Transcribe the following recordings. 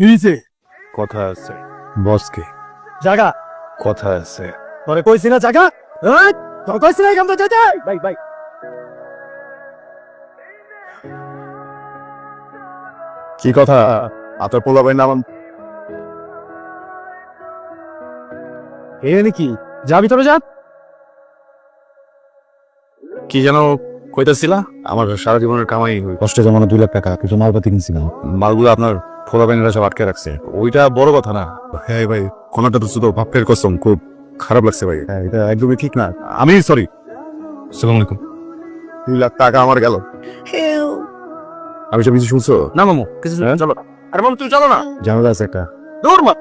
কি কথা আছে বসকে। জাগা। কথা আছে। তোরে কইছি না জাগা? তোর কইছি না থেকে যেতে বাই বাই কি কথা? আপনার পোলা ভাই নাম এ নাকি যাবি তোরা যা। কি যেন কইতাছিলা? আমার সারা জীবনের কামাই কষ্টে জমানো দুই লাখ টাকা কিছু মালপাতি কিনছিলাম। মালগুলো আপনার ফোলা বাইনেরা সব আটকে রাখছে। ওইটা বড় কথা না। হ্যাঁ ভাই কোনটা তো শুধু ভাবফের কসম খুব খারাপ লাগছে ভাই। হ্যাঁ এটা একদমই ঠিক না। আমি সরি সালাম আলাইকুম। দুই লাখ টাকা আমার গেল। আমি সব কিছু শুনছো? না মামু কিছু হ্যাঁ? চলো। আরে মামু তুমি চলো না। ঝামেলা আছে একটা। দৌড় মা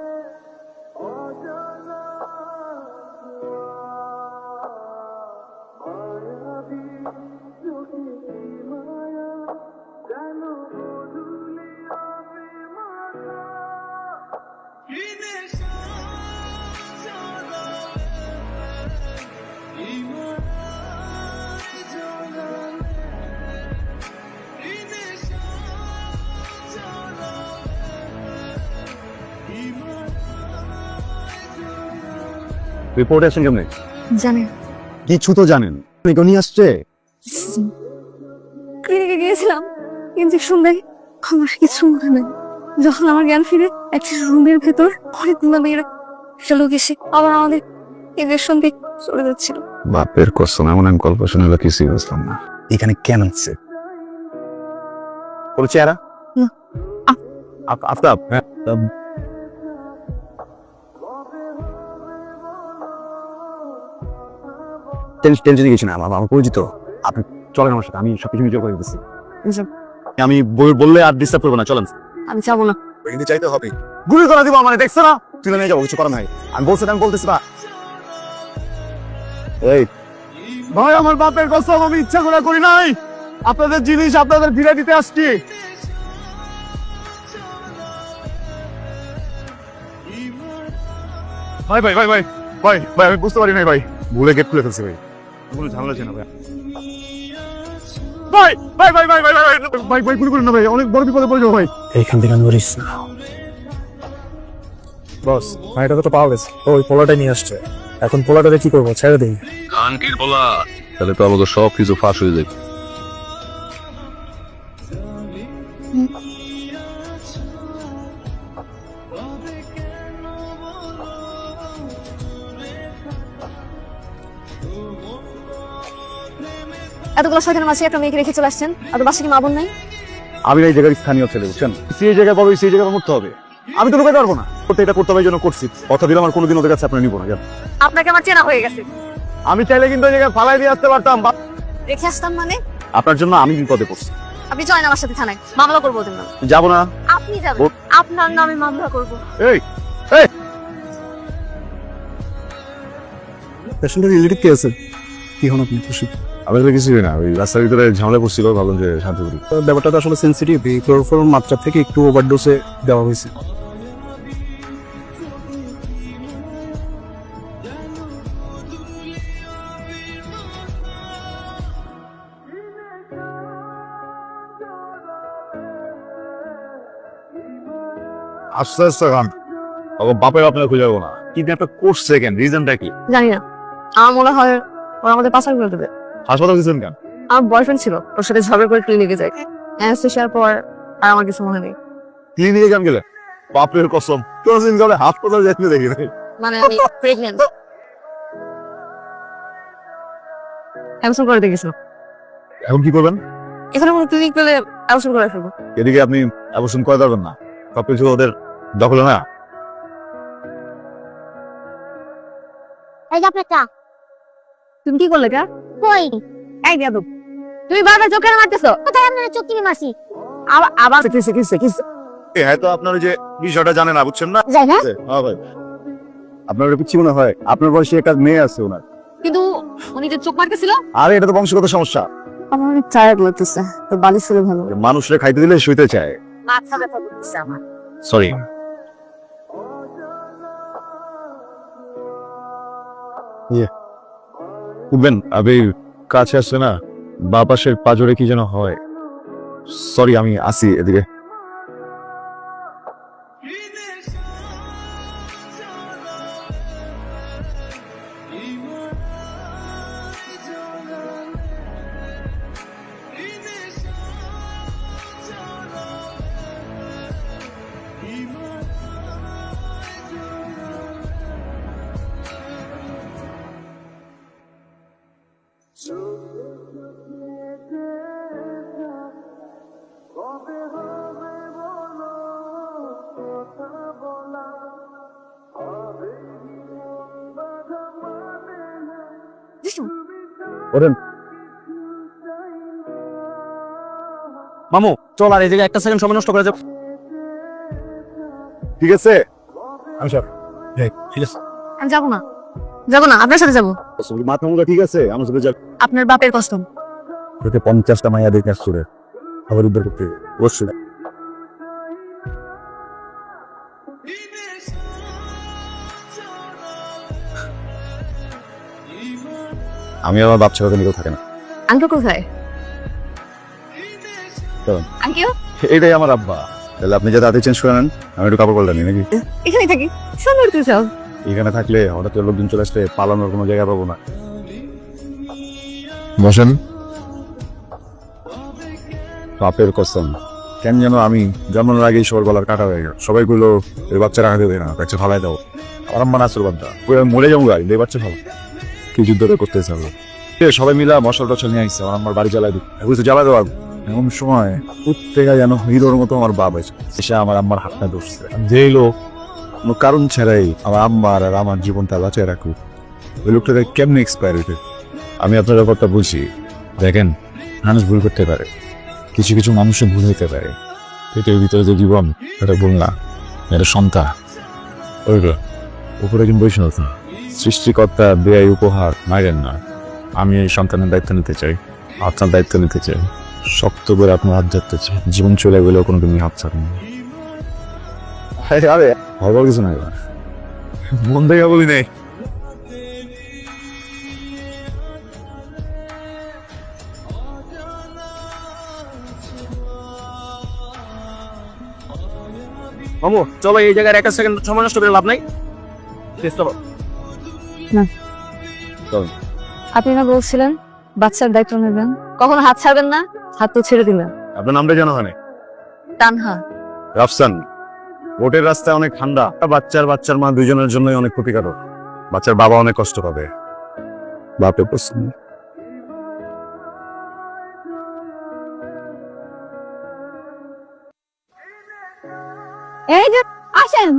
রিপোর্ট আসেন কেমনে? জানেন। কিছু তো জানেন। কেউ নিয়ে আসছে? ক্লিনিকে গিয়েছিলাম ইঞ্জেকশন দেয় আমার কিছু মনে নেই। যখন আমার জ্ঞান ফিরে একটা রুমের ভেতর অনেকগুলো মেয়েরা লোক এসে আবার আমাদের ইঞ্জেকশন দিয়ে চলে যাচ্ছিল। বাপের কসম এমন আমি গল্প শুনে কিছুই বুঝলাম না। এখানে কেন আসছে কোনো চেহারা। আফতাব হ্যাঁ। টেনশন গেছি না আমার আমার পরিচিত। আপনি চলেন আমার সাথে আমি সবকিছু নিজে করে দিচ্ছি আমি বললে আর ডিস্টার্ব করব না চলেন। আমি যাব না। কিন্তু চাইতে হবে। গুলি করা দিব মানে দেখছ না? তুলে নিয়ে যাব কিছু করার নাই। আমি বলছি আমি বলতেছি না। এই। ভাই আমার বাপের কসম আমি ইচ্ছা করে করি নাই। আপনাদের জিনিস আপনাদের ফিরে দিতে আসছি। ভাই ভাই ভাই ভাই ভাই ভাই আমি বুঝতে পারি নাই ভাই। ভুলে গেট খুলে ফেলছি ভাই। কোনো ঝামেলা আছে না ভাই ভাই ভাই ভাই ভাই ভাই ভাই ভাই ভাই গুলি করেন না ভাই অনেক বড় বিপদে পড়ে যাব ভাই। এইখান থেকে নড়িস না। বস ভাইটা তো পাওয়া গেছে। ওই পোলাটাই নিয়ে আসছে। এখন পোলাটারে কি করব ছেড়ে দিই কানকির বলা তাহলে তো আমাকে সব কিছু ফাঁস হয়ে যাবে। এতগুলো শয়তানের মাঝে একটা মেয়েকে রেখে চলে আসছেন? আর বাসা কি মা বোন নাই? আমি এই জায়গার স্থানীয় ছেলে বুঝছেন? সেই জায়গায় বড় সেই জায়গায় মরতে হবে। আমি তো লুকাতে পারব না। করতে এটা করতে হবে জন্য করছি। কথা দিলাম আর কোনোদিন ওদের কাছে আপনার নিবো না জান। আপনাকে আমার চেনা হয়ে গেছে। আমি চাইলে কিন্তু ওই জায়গায় ফালাই দিয়ে আসতে পারতাম রেখে আসতাম মানে? আপনার জন্য আমি বিপদে পড়ছি। আপনি জয়েন আমার সাথে থানায়। মামলা করব ওদের নামে। যাব না। আপনি যাবেন। আপনার নামে মামলা করব। এই এই! পেশেন্টের রিলেটিভ কে আছে কি হন আপনি খুশি? আমি তো কিছুই না ওই রাস্তার ভিতরে ঝামেলা পড়ছিল ভাবলাম যে শান্তি করি। ব্যাপারটা তো আসলে সেন্সিটিভ এই ক্লোরোফর্ম মাত্রা থেকে একটু ওভারডোজে দেওয়া হয়েছে। আস্তে আস্তে খান বাপের আপনার খুঁজে যাব না। কিডন্যাপটা করছে কেন? রিজনটা কি? জানি না। আমার মনে হয় ওরা আমাদের পাচার করে দেবে। হাসপাতাল গেছেন কেন? আমার বয়ফ্রেন্ড ছিল ওর সাথে ঝগড়া করে ক্লিনিকে যাই। অ্যানেস্থেশিয়ার পর আর আমার কিছু মনে নেই। ক্লিনিকে কেন গেলে বাপের কসম। কোনদিন গেলে হাসপাতাল যেতে দেখি নাই। মানে আমি প্রেগনেন্ট অ্যাবসেন্ট করে দেখেছিল এখন কি করবেন? এখানে কোনো ক্লিনিক পেলে অ্যাবসেন্ট করে ফেলব। এদিকে আপনি অবশ্য করে পারবেন না। সবকিছু ওদের দখলে না? এই যে আপনার চা তুমি কি করলে কা কই? এই দিয়া তো তুমি বারবার চোখে মারতেছো? কোথায় আপনার চোখ টিপে মারছি? আবার আবার কিসে কিসে কিসে এ, হয়তো আপনার ওই যে বিষয়টা জানেন না বুঝছেন না? যাই না হ্যাঁ ভাই। আপনার পিচ্ছি মনে হয়? আপনার বয়সে একটা মেয়ে আছে ওনার। কিন্তু উনি যে চোখ মারতেছিল? আরে এটা তো বংশগত সমস্যা। আমার অনেক টায়ার্ড লাগতেছে তো বালিশ ছিল ভালো মানুষরা খাইতে দিলে শুইতে চায়। মাথা ব্যথা করতেছে আমার। সরি উঠবেন আবে, কাছে আসছে না। বা পাশের পাজরে কি যেন হয়। সরি, আমি আসি এদিকে। ওরেন। মামু চল আর এই জায়গায় একটা সেকেন্ড সময় নষ্ট করে যাব। ঠিক আছে? আমি সব ঠিক আছে। আমি যাব না। যাব না আপনার সাথে যাব। মাথা মুখা ঠিক আছে আমার সাথে যা আপনার বাপের কসম। তোকে পঞ্চাশটা মাইয়া দেখে আসছো রে। আবার উদ্ধার করতে। অবশ্যই। আমি আমার বাপ ছাড়া নিকেও থাকে না। আঙ্কেল কোথায়? চলুন। আঙ্কেল? এটাই আমার আব্বা। তাহলে আপনি হাতে চেঞ্জ করে নেন আমি একটু কাপড় পাল্টা নিই নাকি? এখানে থাকি। সুন্দর তুই সব এখানে থাকলে হঠাৎ করে লোকজন চলে আসলে পালানোর কোনো জায়গা পাবো না। বসেন। বাপের কসম কেন যেন আমি জন্মানোর আগেই সবার গলার কাটা হয়ে গেল। সবাই গুলো এই বাচ্চা রাখা দেবে না বাচ্চা ফালাই দাও। আমার আম্মা নাচুর বাদ্দা মরে যাব গাড়ি এই বাচ্চা ভালো কি যুদ্ধ করতে চাবো সবাই মিলা মশলা টশল নিয়ে আসছে আমার বাড়ি জ্বালাই দিই বুঝতে জ্বালাই দেওয়া এমন সময় প্রত্যেকা যেন হিরোর মতো আমার বাপ আছে এসে আমার আম্মার হাতটা ধরছে। যেই লোক, কোনো কারণ ছাড়াই আমার আম্মার আর আমার জীবনটা বাঁচায় রাখুক। ওই লোকটাকে কেমনে এক্সপায়ার হইতে আমি আপনার ব্যাপারটা বলছি দেখেন, মানুষ ভুল করতে পারে। কিছু কিছু মানুষের ভুল হইতে পারে। পেটের ভিতরে যে জীবন এটা ভুল না। এটা সন্তান। ওইগুলো উপরে কিন্তু বৈষ্ণব। সৃষ্টিকর্তা দেয় উপহার মাইরেন না। আমি এই সন্তানের দায়িত্ব নিতে চাই। আপনার দায়িত্ব নিতে চাই। শক্ত করে আপনার হাত ধরতে চাই। জীবন চলে গেলেও কোনো দিন হাত ছাড়েন আরে হবার কিছু নাই মন থেকে বলি নেই। মামু চলো এই জায়গায় একটা সেকেন্ড সময় নষ্ট করে লাভ নাই। চেষ্টা আপনি না বলছিলেন বাচ্চার দায়িত্ব নেবেন। কখনো হাত ছাড়বেন না? হাত তো ছেড়ে দিলেন। আপনার নামটা জানা হয় তানহা। রাফসান বোটের রাস্তায় অনেক ঠান্ডা। বাচ্চার বাচ্চার মা দুজনের জন্যই অনেক ক্ষতিকারক। বাচ্চার বাবা অনেক কষ্ট পাবে। বাপে পছন্দ এই যে আসেন।